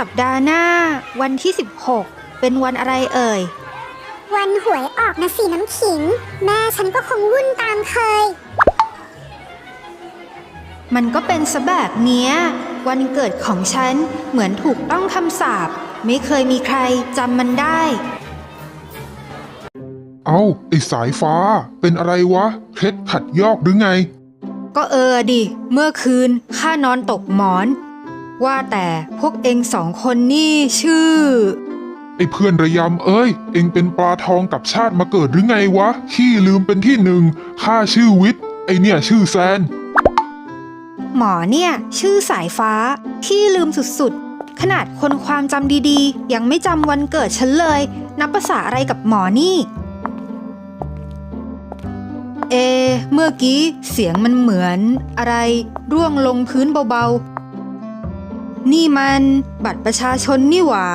สัปดาห์หน้า วันที่ 16 เป็นวันอะไรเอ่ย วันหวยออกนะสิน้ำขิง แม่ฉันก็คงวุ่นตามเคย มันก็เป็นซะแบบเนี้ย วันเกิดของฉันเหมือนถูกต้องคำสาปไม่เคยมีใครจำมันได้ เอาไอ้สายฟ้า เป็นอะไรวะ เคล็ดขัดยอกหรือไง ก็เออดิ เมื่อคืนข้านอนตกหมอน ว่าแต่พวกเองสองคนนี่ชื่อ ไอ้เพื่อนระยำเอ้ย เอ็งเป็นปลาทองกับชาติมาเกิดหรือไงวะ ขี้ลืมเป็นที่หนึ่งข้าชื่อวิทย์ไอเนี่ยชื่อแซน หมอเนี่ย ชื่อสายฟ้าที่ลืมสุดๆ ขนาดคนความจำดีๆ ยังไม่จำวันเกิดฉันเลย นับภาษาอะไรกับหมอนี่ เอะเมื่อกี้เสียงมันเหมือน อะไรร่วงลงพื้นเบาๆ นี่มันบัตรประชาชนนี่หว่า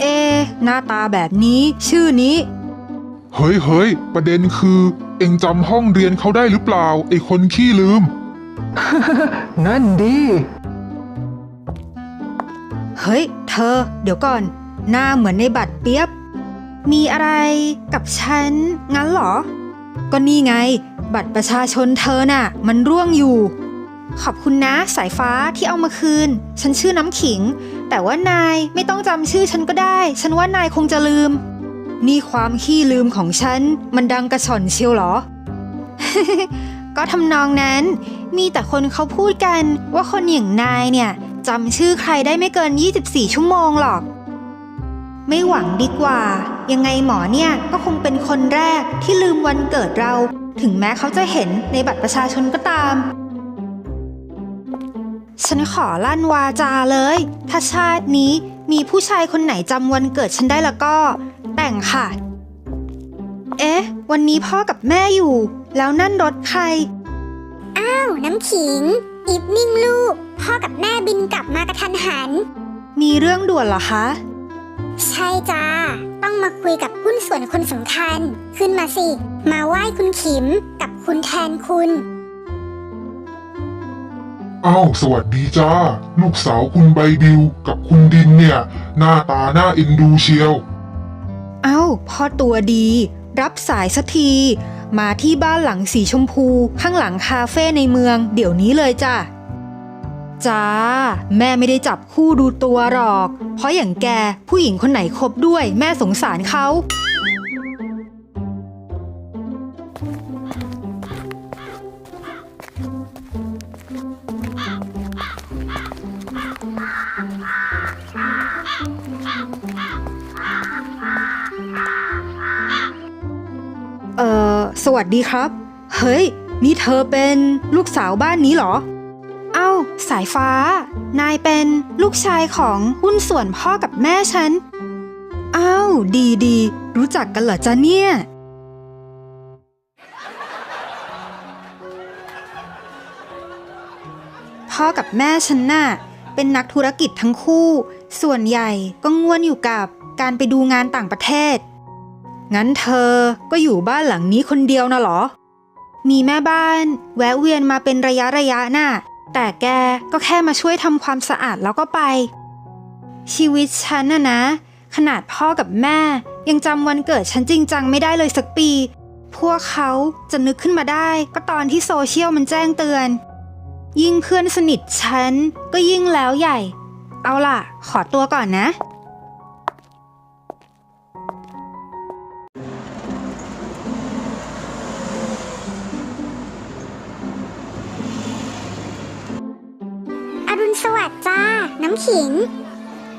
เอะหน้าตาแบบนี้ชื่อนี้ เฮ้ยเฮ้ยประเด็นคือ เอ็งจำห้องเรียนเขาได้หรือเปล่า ไอ้คนขี้ลืม นั่นดี เฮ้ย เธอ เดี๋ยวก่อน หน้าเหมือนในบัตรเปียบ มีอะไรกับฉัน งั้นเหรอ ก็นี่ไง บัตรประชาชนเธอน่ะ มันร่วงอยู่ ขอบคุณนะสายฟ้าที่เอามาคืน ฉันชื่อน้ำขิง แต่ว่านายไม่ต้องจำชื่อฉันก็ได้ ฉันว่านายคงจะลืม นี่ความขี้ลืมของฉัน มันดังกระชอนเชียวเหรอ ก็ทำนองนั้น มีแต่คนเขาพูดกันว่าคนอย่างนายเนี่ยจำชื่อใครได้ไม่เกิน 24 ชั่วโมงหรอก ไม่หวังดีกว่า ยังไงหมอเนี่ยก็คงเป็นคนแรกที่ลืมวันเกิดเรา ถึงแม้เขาจะเห็นในบัตรประชาชนก็ตาม ฉันขอลั่นวาจาเลย ถ้าชาตินี้มีผู้ชายคนไหนจำวันเกิดฉันได้แล้วก็ แต่งค่ะ เอ๊ะ วันนี้พ่อกับแม่อยู่ แล้วนั่นรถใคร อ้าว น้ำขิง อีฟนิ่งลูก พ่อกับแม่บินกลับมากระทันหัน มีเรื่องด่วนเหรอคะ ใช่จ้า ต้องมาคุยกับหุ้นส่วนคนสำคัญ ขึ้นมาสิ มาไหว้คุณขิมกับคุณแทนคุณ อ้าวสวัสดีจ้า ลูกสาวคุณใบบิวกับคุณดินเนี่ย หน้าตาหน้าเอ็นดูเชียว เอ้าพ่อตัวดี รับสายสักที มาที่บ้านหลังสีชมพู ข้างหลังคาเฟ่ในเมือง เดี๋ยวนี้เลยจ้ะจ้า แม่ไม่ได้จับคู่ดูตัวหรอก เพราะอย่างแกผู้หญิงคนไหนคบด้วย แม่สงสารเขา วัสดีครับ เฮ้ย นี่เธอเป็นลูกสาวบ้านนี้เหรอ เอ้า สายฟ้า นายเป็นลูกชายของหุ้นส่วนพ่อกับแม่ฉัน เอ้า ดีดีรู้จักกันเหรอจ๊ะเนี่ยพ่อกับแม่ฉันน่ะเป็นนักธุรกิจทั้งคู่ ส่วนใหญ่ก็ง่วนอยู่กับการไปดูงานต่างประเทศ งั้นเธอก็อยู่บ้านหลังนี้คนเดียวนะหรอ มีแม่บ้านแวะเวียนมาเป็นระยะระยะน่ะ แต่แกก็แค่มาช่วยทำความสะอาดแล้วก็ไป ชีวิตฉันน่ะนะ ขนาดพ่อกับแม่ ยังจำวันเกิดฉันจริงจังไม่ได้เลยสักปี พวกเขาจะนึกขึ้นมาได้ก็ตอนที่โซเชียลมันแจ้งเตือน ยิ่งเพื่อนสนิทฉันก็ยิ่งแล้วใหญ่ เอาล่ะ ขอตัวก่อนนะ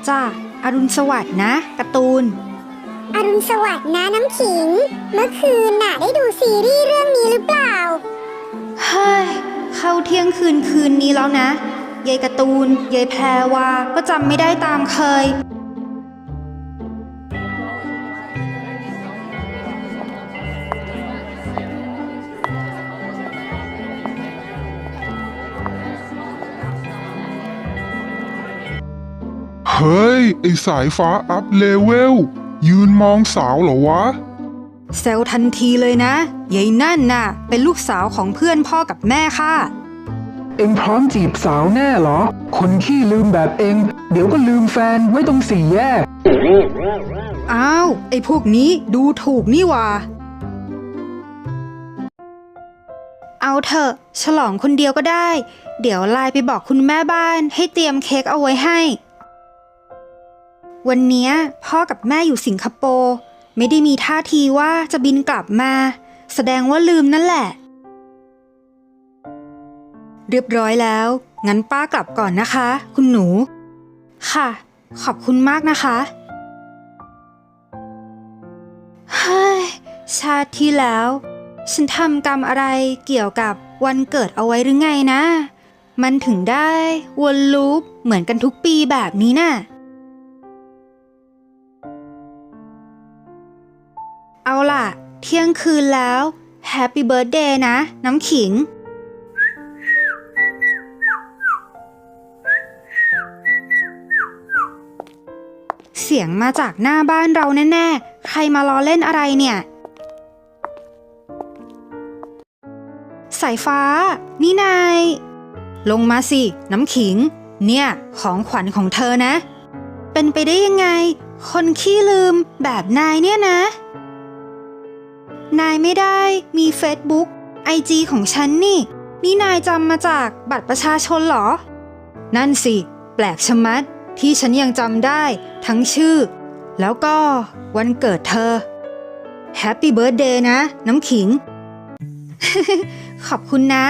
จ้าอรุณสวัสดิ์นะการ์ตูน อรุณสวัสดิ์นะน้ำขิง เมื่อคืนน่ะได้ดูซีรีส์เรื่องนี้หรือเปล่า เฮ้ย เข้าเที่ยงคืนคืนนี้แล้วนะยายการ์ตูนยายแพรวาก็จำไม่ได้ตามเคย ไอ้สายฟ้าอัพเลเวล ยืนมองสาวเหรอวะ เซลทันทีเลยนะยายนั่นน่ะ เป็นลูกสาวของเพื่อนพ่อกับแม่ค่ะ เอ็งพร้อมจีบสาวแน่เหรอ คนขี้ลืมแบบเอ็งเดี๋ยวก็ลืมแฟนไว้ตรงสี่แยก อ้าว ไอ้พวกนี้ดูถูกนี่หว่า เอาเถอะ ฉลองคนเดียวก็ได้ เดี๋ยวไลน์ไปบอกคุณแม่บ้านให้เตรียมเค้กเอาไว้ให้ วันนี้พ่อกับแม่อยู่สิงคโปร์ไม่ได้มีท่าทีว่าจะบินกลับมา แสดงว่าลืมนั่นแหละ เรียบร้อยแล้ว งั้นป้ากลับก่อนนะคะ คุณหนู ค่ะ ขอบคุณมากนะคะเฮ้ยชาติที่แล้ว ฉันทำกรรมอะไรเกี่ยวกับวันเกิดเอาไว้หรือไงนะ มันถึงได้วนลูปเหมือนกันทุกปีแบบนี้น่ะ เอาล่ะ เที่ยงคืนแล้วแฮปปี้เบิร์ a เดย์นะ น้ำขิง เสียงมาจากหน้าบ้านเราแน่ๆ ใครมาล้อเล่นอะไรเนี่ย สายฟ้า นี่นาย ลงมาสิ น้ำขิง เนี่ยของขวัญของเธอนะ เป็นไปได้ยังไง คนขี้ลืมแบบนายเนี่ยนะ นายไม่ได้มี Facebook IG ของฉันนี่ นี่นายจำมาจากบัตรประชาชนเหรอ นั่นสิ แปลกชะมัดที่ฉันยังจำได้ ทั้งชื่อ แล้วก็วันเกิดเธอ แฮปปี้เบิร์ดเดย์นะ น้ำขิง ขอบคุณนะ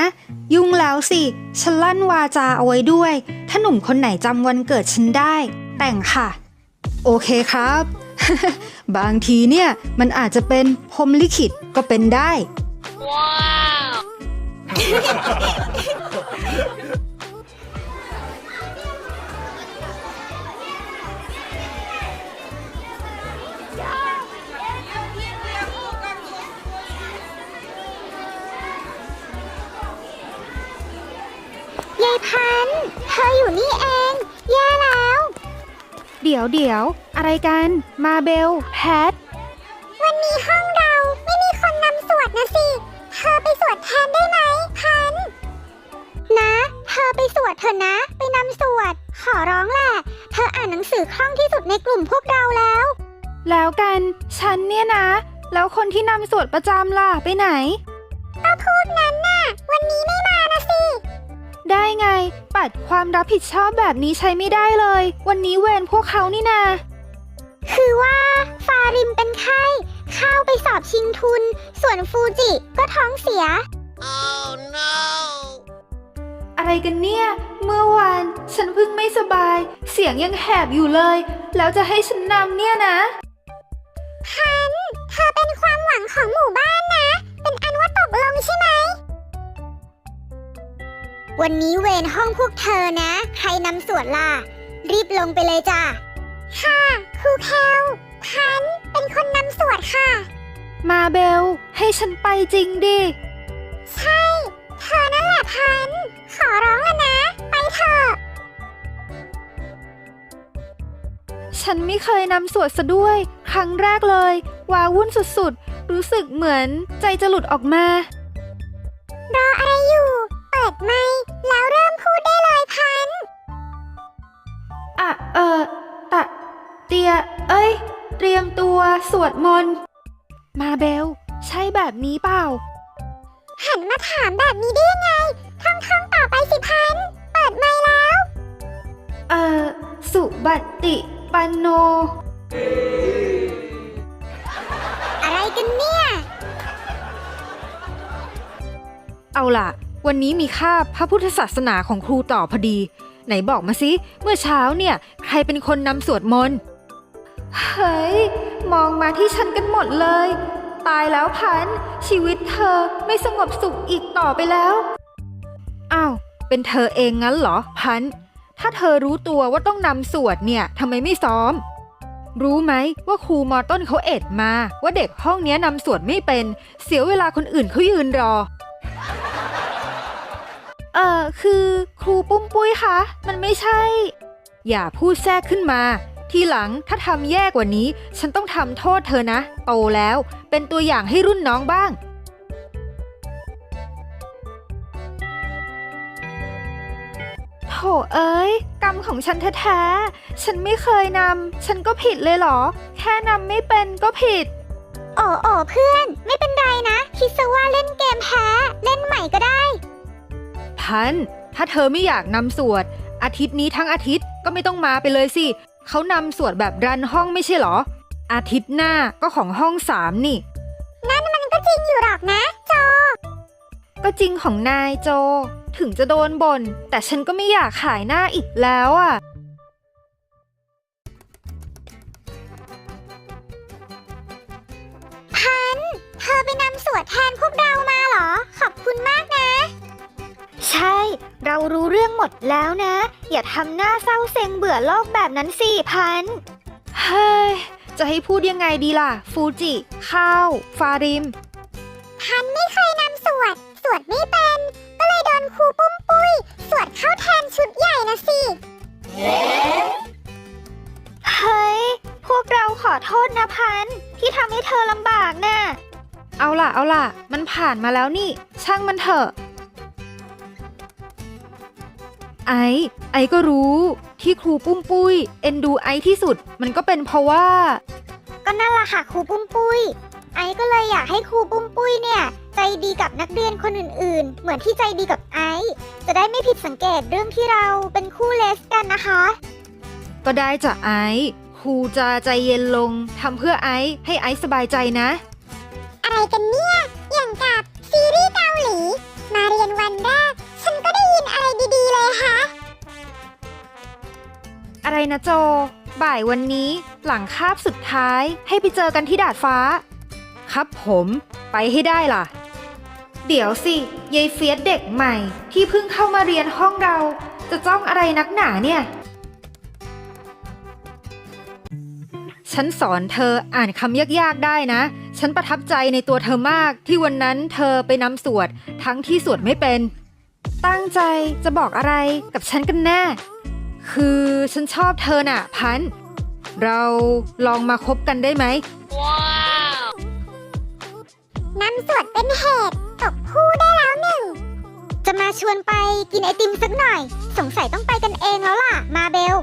ยุ่งแล้วสิ ฉันลั่นวาจาเอาไว้ด้วย ถ้าหนุ่มคนไหนจำวันเกิดฉันได้ แต่งค่ะ โอเคครับ บางทีเนี่ยมันอาจจะเป็นพรมลิขิตก็เป็นได้ยายพันเธออยู่นี่เอง แย่แล้ว เดี๋ยวเดี๋ยว อะไรกัน มาเบล แพท วันนี้ห้องเราไม่มีคนนำสวดนะสิ เธอไปสวดแทนได้ไหมพันธุ์นะ เธอไปสวดเถอะนะ ไปนำสวด ขอร้องแหละ เธออ่านหนังสือคล่องที่สุดในกลุ่มพวกเราแล้ว แล้วกัน ฉันเนี่ยนะ แล้วคนที่นำสวดประจำล่ะ ไปไหน ก็พวกนั้นน่ะ วันนี้ไม่มานะสิ ได้ไง ปัดความรับผิดชอบแบบนี้ใช้ไม่ได้เลย วันนี้เวรพวกเขานี่นา คือว่าฟาริมเป็นไข้เข้าไปสอบชิงทุน ส่วนฟูจิก็ท้องเสียอะไรกันเนี่ย เมื่อวานฉันเพิ่งไม่สบาย เสียงยังแหบอยู่เลย แล้วจะให้ฉันนำเนี่ยนะพันเธอเป็นความหวังของหมู่บ้านนะ เป็นอันว่าตกลงใช่ไหม วันนี้เวรห้องพวกเธอนะ ใครนำสวดล่ะ รีบลงไปเลยจ้ะ ค่ะ ครูแคลพันเป็นคนนำสวดค่ะ มาเบล ให้ฉันไปจริงดิ ใช่ เธอนั่นแหละพัน ขอร้องแล้วนะ ไปเถอะ ฉันไม่เคยนำสวดซะด้วย ครั้งแรกเลย วาวุ่นสุดๆ รู้สึกเหมือนใจจะหลุดออกมา สวดมนต์ มาเบล ใช่แบบนี้เปล่า หันมาถามแบบนี้ได้ยังไงท่องท่องต่อไปสิพัน เปิดไมค์แล้ว เอ่อ สุบัตติปันโน อะไรกันเนี่ย เอาล่ะ วันนี้มีคาบพระพุทธศาสนาของครูต่อพอดี ไหนบอกมาสิ เมื่อเช้าเนี่ย ใครเป็นคนนำสวดมนต์ เฮ้ย มองมาที่ฉันกันหมดเลย ตายแล้วพัน ชีวิตเธอไม่สงบสุขอีกต่อไปแล้วอ้าวเป็นเธอเองงั้นเหรอพัน ถ้าเธอรู้ตัวว่าต้องนำสวดเนี่ยทำไมไม่ซ้อม รู้ไหมว่าครูมอต้นเขาเอ็ดมา ว่าเด็กห้องนี้นำสวดไม่เป็น เสียเวลาคนอื่นเขายืนรอ เออคือครูปุ้มปุ้ยคะ มันไม่ใช่ อย่าพูดแทรกขึ้นมา ทีหลังถ้าทำแย่กว่านี้ ฉันต้องทำโทษเธอนะ โตแล้ว เป็นตัวอย่างให้รุ่นน้องบ้างเอ้ย กรรมของฉันแท้ๆ ฉันไม่เคยนำ ฉันก็ผิดเลยเหรอ แค่นำไม่เป็นก็ผิด โอ้โอ้เพื่อน ไม่เป็นไรนะ คิดซะว่าเล่นเกมแพ้ เล่นใหม่ก็ได้ พัน ถ้าเธอไม่อยากนำสวด อาทิตย์นี้ทั้งอาทิตย์ก็ไม่ต้องมาไปเลยสิ เขานำสวดแบบรันห้องไม่ใช่เหรอ อาทิตย์หน้าก็ของห้องสามนี่ นั่นมันก็จริงอยู่หรอกนะโจ ก็จริงของนายโจ ถึงจะโดนบน่นแต่ฉันก็ไม่อยากขายหน้าอีกแล้วอะ พัน เธอไปนำสวดแทนพวกเรามาเหรอ ขอบคุณมากนะ ใช่ เรารู้เรื่องหมดแล้วนะ อย่าทำหน้าเศร้าเซ็งเบื่อโลกแบบนั้นสิพันเฮ้ย จะให้พูดยังไงดีล่ะ ฟูจิ ข้าว ฟาริม พันไม่เคยนำสวด สวดไม่เป็น ก็เลยโดนครูปุ้มปุ้ย สวดเข้าแทนชุดใหญ่นะสิ เฮ้ย พวกเราขอโทษนะพัน ที่ทำให้เธอลำบากน่ะเอาล่ะ เอาล่ะ มันผ่านมาแล้วนี่ ช่างมันเถอะ ไอ้ไอ้ก็รู้ที่ครูปุ้มปุ้ยเอ็นดูไอ้ที่สุด มันก็เป็นเพราะว่า ก็นั่นแหละค่ะครูปุ้มปุ้ย ไอ้ก็เลยอยากให้ครูปุ้มปุ้ยเนี่ย ใจดีกับนักเรียนคนอื่นๆ เหมือนที่ใจดีกับไอ้จะได้ไม่ผิดสังเกตเรื่องที่เราเป็นคู่เลสกันนะคะ ก็ได้จ้ะไอ้ครูจะใจเย็นลงทำเพื่อไอ้ให้ไอ้สบายใจนะ อะไรกันเนี่ยอย่างกับซีรีส์เกาหลี มาเรียนวันแรกฉันก็ ฮะ อะไรนะโจ บ่ายวันนี้หลังคาบสุดท้ายให้ไปเจอกันที่ดาดฟ้า ครับผมไปให้ได้ล่ะ เดี๋ยวสิยายเฟียสเด็กใหม่ ที่เพิ่งเข้ามาเรียนห้องเรา จะจ้องอะไรนักหนาเนี่ย ฉันสอนเธออ่านคำยากๆได้นะ ฉันประทับใจในตัวเธอมากที่วันนั้นเธอไปนำสวดทั้งที่สวดไม่เป็น ตั้งใจจะบอกอะไรกับฉันกันแน่ คือฉันชอบเธอน่ะ พันธุ์เราลองมาคบกันได้ไหมนำสวดเป็นเหตุตกคู่ได้แล้วหนึ่ง จะมาชวนไปกินไอติมสักหน่อย สงสัยต้องไปกันเองแล้วล่ะ มาเบล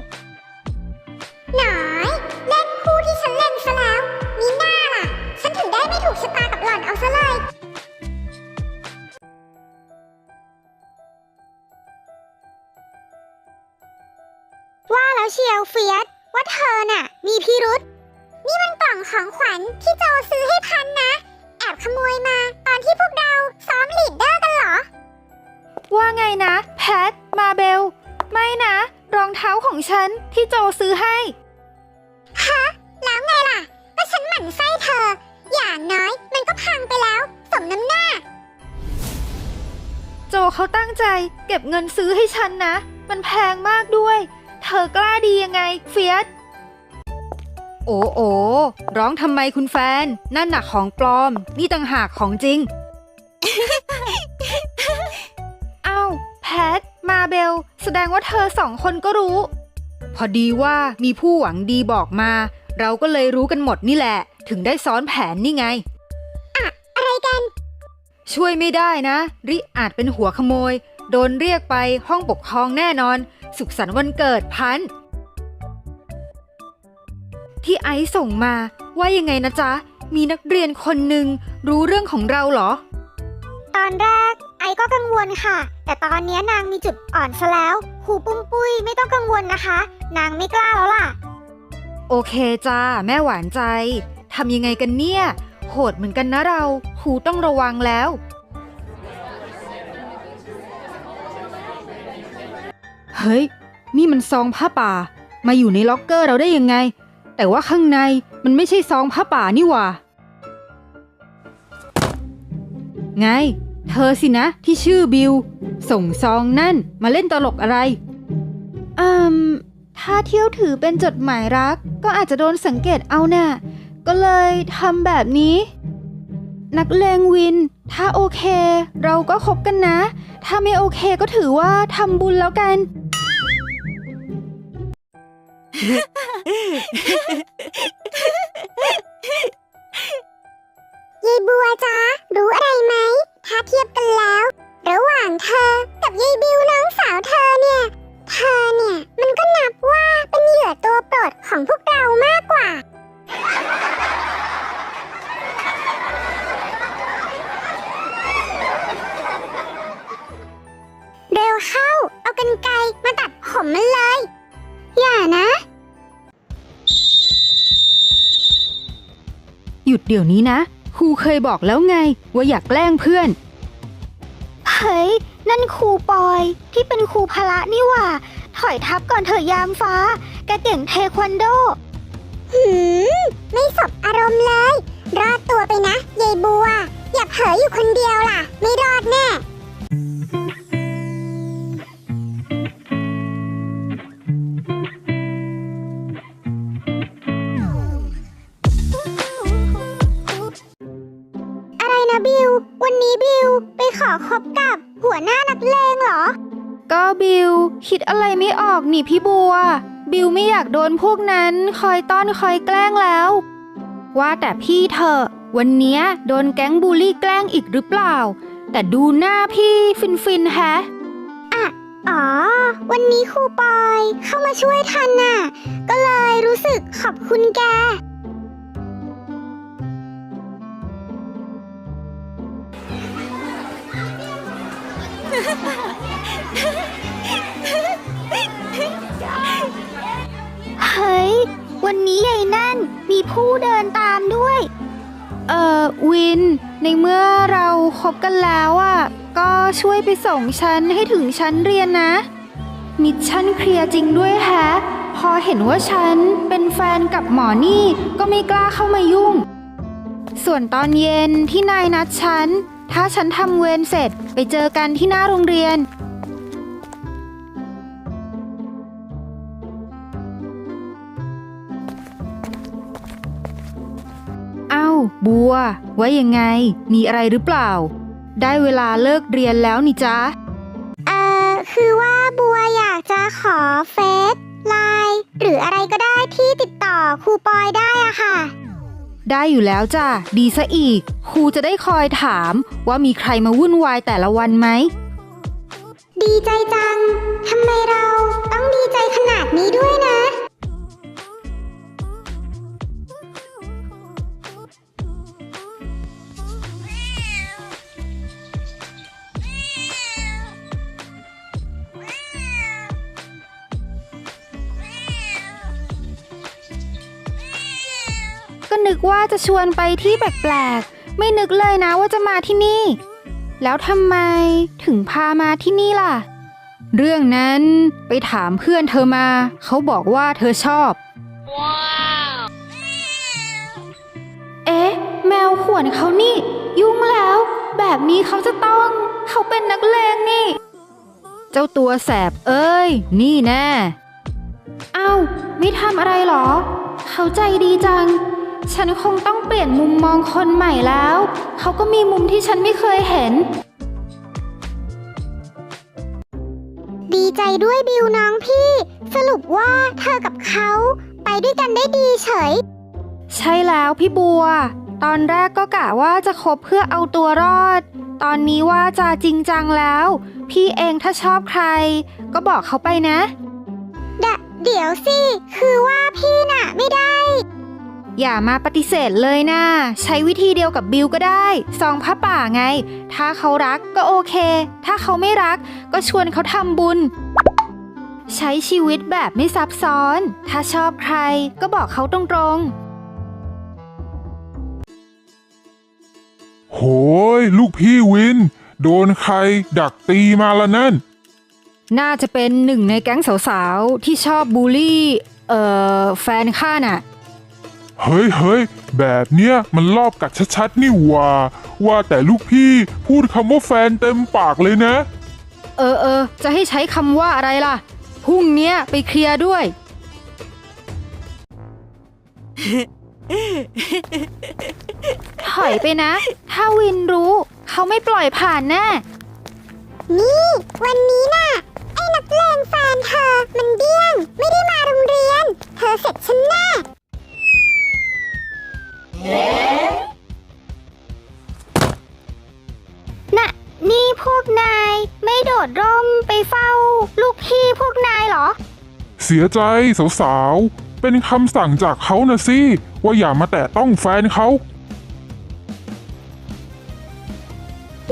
หน่อยเล่นคู่ที่ฉันเล่นซะแล้ว มีหน้าล่ะ ฉันถึงได้ไม่ถูกชะตากับหล่อนเอาซะเลย แล้วเชียวเฟียสว่าเธอน่ะ มีพิรุษนี่มันกล่องของขวัญที่โจซื้อให้พันนะ แอบขโมยมา ตอนที่พวกเราซ้อมลีดเดอร์กันเหรอ ว่าไงนะ แพท มาเบล ไม่นะ รองเท้าของฉันที่โจซื้อให้ ฮะ แล้วไงล่ะ ก็ฉันหมั่นไส้เธอ อย่างน้อยมันก็พังไปแล้ว สมน้ำหน้า โจเขาตั้งใจ เก็บเงินซื้อให้ฉันนะ มันแพงมากด้วย เธอกล้าดียังไง เฟียสโอ้โอร้องทำไมคุณแฟน นั่นหนักของปลอม นี่ต่างหากของจริงอ้าวแพท มาเบล แสดงว่าเธอสองคนก็รู้ พอดีว่ามีผู้หวังดีบอกมา เราก็เลยรู้กันหมดนี่แหละ ถึงได้ซ้อนแผนนี่ไง อะไรกัน ช่วยไม่ได้นะ ริอาจเป็นหัวขโมย โดนเรียกไปห้องปกครองแน่นอน สุขสันต์วันเกิดพันธุ์ที่ไอซ์ส่งมาว่ายังไงนะจ๊ะ มีนักเรียนคนหนึ่งรู้เรื่องของเราเหรอ ตอนแรกไอ้ก็กังวลค่ะ แต่ตอนเนี้ยนางมีจุดอ่อนซะแล้วครูปุ้มปุ้ยไม่ต้องกังวลนะคะ นางไม่กล้าแล้วล่ะ โอเคจ้าแม่หวานใจทำยังไงกันเนี่ย โหดเหมือนกันนะเราครูต้องระวังแล้ว เฮ้ย นี่มันซองผ้าป่า มาอยู่ในล็อกเกอร์เราได้ยังไง แต่ว่าข้างในมันไม่ใช่ซองผ้าป่านี่หว่า ไง เธอสินะที่ชื่อบิว ส่งซองนั่นมาเล่นตลกอะไรอืมถ้าเที่ยวถือเป็นจดหมายรัก ก็อาจจะโดนสังเกตเอาน่ะก็เลยทำแบบนี้ นักเลงวิน ถ้าโอเค เราก็คบกันนะ ถ้าไม่โอเคก็ถือว่าทำบุญแล้วกัน ยายบัวจ๊ะรู้อะไรไหม ถ้าเทียบกันแล้ว ระหว่างเธอกับยายบิวน้องสาวเธอ ดเดี๋ยวนี้นะครูเคยบอกแล้วไง ว่าอยากแกล้งเพื่อน เฮ้ย นั่นครูปอย ที่เป็นครูพละนี่หว่า ถอยทับก่อนเถอะยามฟ้า แกเก่งเทควันโด หืม ไม่สบอารมณ์เลย รอดตัวไปนะยายบัว อย่าเผลออยู่คนเดียวล่ะ ไม่รอดแน่ คิดอะไรไม่ออกนี่พี่บัว บิวไม่อยากโดนพวกนั้นคอยต้อนคอยแกล้งแล้ว ว่าแต่พี่เถอวันนี้โดนแก๊งบูลลี่แกล้งอีกหรือเปล่า แต่ดูหน้าพี่ฟินฟินๆแฮะอ๋อ วันนี้ครูปอยเข้ามาช่วยทันน่ะ ก็เลยรู้สึกขอบคุณแก นนี้ยายนั่นมีผู้เดินตามด้วย เอ่อ วิน ในเมื่อเราคบกันแล้วอะ ก็ช่วยไปส่งฉันให้ถึงชั้นเรียนนะ มิชชั่นเคลียร์จริงด้วยแฮะ พอเห็นว่าฉันเป็นแฟนกับหมอนี่ก็ไม่กล้าเข้ามายุ่ง ส่วนตอนเย็นที่นายนัดฉัน ถ้าฉันทำเวรเสร็จไปเจอกันที่หน้าโรงเรียน บัวว่ายังไง มีอะไรหรือเปล่า ได้เวลาเลิกเรียนแล้วนี่จ๊ะ เอ่อ คือว่าบัวอยากจะขอเฟซไลน์หรืออะไรก็ได้ที่ติดต่อครูปอยได้อะค่ะ ได้อยู่แล้วจ้ะ ดีซะอีก ครูจะได้คอยถามว่ามีใครมาวุ่นวายแต่ละวันไหม ดีใจจัง ทำไมเราต้องดีใจขนาดนี้ด้วยนะ ว่าจะชวนไปที่แปลกๆ ไม่นึกเลยนะว่าจะมาที่นี่ แล้วทำไมถึงพามาที่นี่ล่ะ เรื่องนั้นไปถามเพื่อนเธอมา เขาบอกว่าเธอชอบเอ๊ะ แมวข่วนเขานี่ ยุ่งแล้ว แบบนี้เขาจะต้อง เขาเป็นนักเลงนี่ เจ้าตัวแสบเอ้ย นี่แน่ เอ้า ไม่ทำอะไรหรอ เขาใจดีจัง ฉันคงต้องเปลี่ยนมุมมองคนใหม่แล้ว เขาก็มีมุมที่ฉันไม่เคยเห็น ดีใจด้วยบิวน้องพี่ สรุปว่าเธอกับเขา ไปด้วยกันได้ดีเฉย ใช่แล้วพี่บัว ตอนแรกก็กะว่าจะคบเพื่อเอาตัวรอด ตอนนี้ว่าจะจริงจังแล้ว พี่เองถ้าชอบใคร ก็บอกเขาไปนะดะเดี๋ยวสิ คือว่าพี่น่ะไม่ได้ อย่ามาปฏิเสธเลยนะ ใช้วิธีเดียวกับบิวก็ได้ซองผ้าป่าไง ถ้าเขารักก็โอเค ถ้าเขาไม่รักก็ชวนเขาทำบุญ ใช้ชีวิตแบบไม่ซับซ้อน ถ้าชอบใครก็บอกเขาตรงๆโหย ลูกพี่วิน โดนใครดักตีมาละนั่น น่าจะเป็นหนึ่งในแก๊งสาวๆ ที่ชอบบูลลี่ เอ่อ แฟนข้าน่ะ เฮ้ยเฮ้ยแบบเนี้ยมันรอบกัดชัดๆนี่หว่า ว่าแต่ลูกพี่พูดคำว่าแฟนเต็มปากเลยนะ เออเออจะให้ใช้คำว่าอะไรล่ะพรุ่งเนี้ยไปเคลียร์ด้วย ถอยไปนะ ถ้าวินรู้ เขาไม่ปล่อยผ่านแน่ นี่ วันนี้น่ะ ไอ้นักเลงแฟนเธอ มันเดี้ยง ไม่ได้มาโรงเรียน เธอเสร็จฉันแน่ น่ะ นี่พวกนายไม่โดดร่มไปเฝ้า ลูกพี่พวกนายเหรอ เสียใจสาวๆ เป็นคำสั่งจากเขานะสิ ว่าอย่ามาแตะต้องแฟนเขา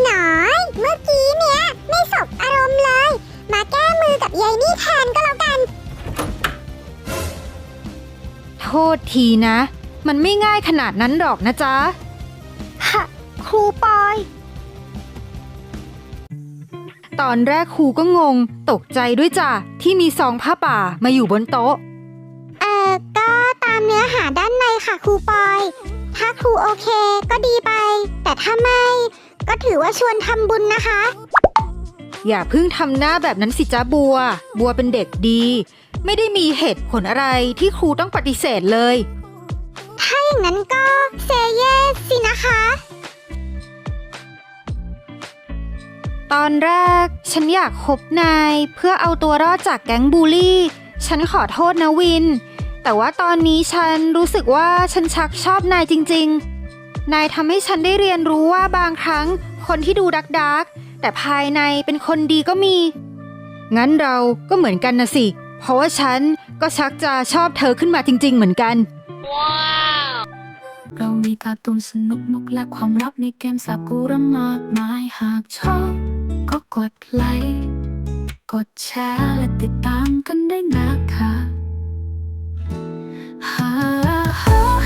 หน่อย เมื่อกี้เนี่ย ไม่สบอารมณ์เลย มาแก้มือกับยายนี่แทนก็แล้วกัน โทษทีนะ มันไม่ง่ายขนาดนั้นหรอกนะจ๊ะ ฮะครูปอย ตอนแรกครูก็งง ตกใจด้วยจ้ะที่มีซองผ้าป่ามาอยู่บนโต๊ะ เอ่อ ก็ตามเนื้อหาด้านในค่ะครูปอย ถ้าครูโอเคก็ดีไป แต่ถ้าไม่ ก็ถือว่าชวนทำบุญนะคะ อย่าเพิ่งทำหน้าแบบนั้นสิจ้าบัว บัวเป็นเด็กดี ไม่ได้มีเหตุผลอะไรที่ครูต้องปฏิเสธเลย ถ้าอย่างนั้นก็เซเยสสินะคะ ตอนแรก ฉันอยากคบนาย เพื่อเอาตัวรอดจากแก๊งบูลลี่ ฉันขอโทษนะวิน แต่ว่าตอนนี้ฉันรู้สึกว่าฉันชักชอบนายจริง ๆ นายทำให้ฉันได้เรียนรู้ว่าบางครั้ง คนที่ดูดักดักๆแต่ภายในเป็นคนดีก็มี งั้นเราก็เหมือนกันนะสิ เพราะว่าฉันก็ชักจะชอบเธอขึ้นมาจริง ๆ เหมือนกัน เรามีการ์ตูนสนุกนุกและความลับในเกมสากูระมากมายหากชอบ ก็กดไลค์กดแชร์และติดตามกันได้นะคะ ha, ha.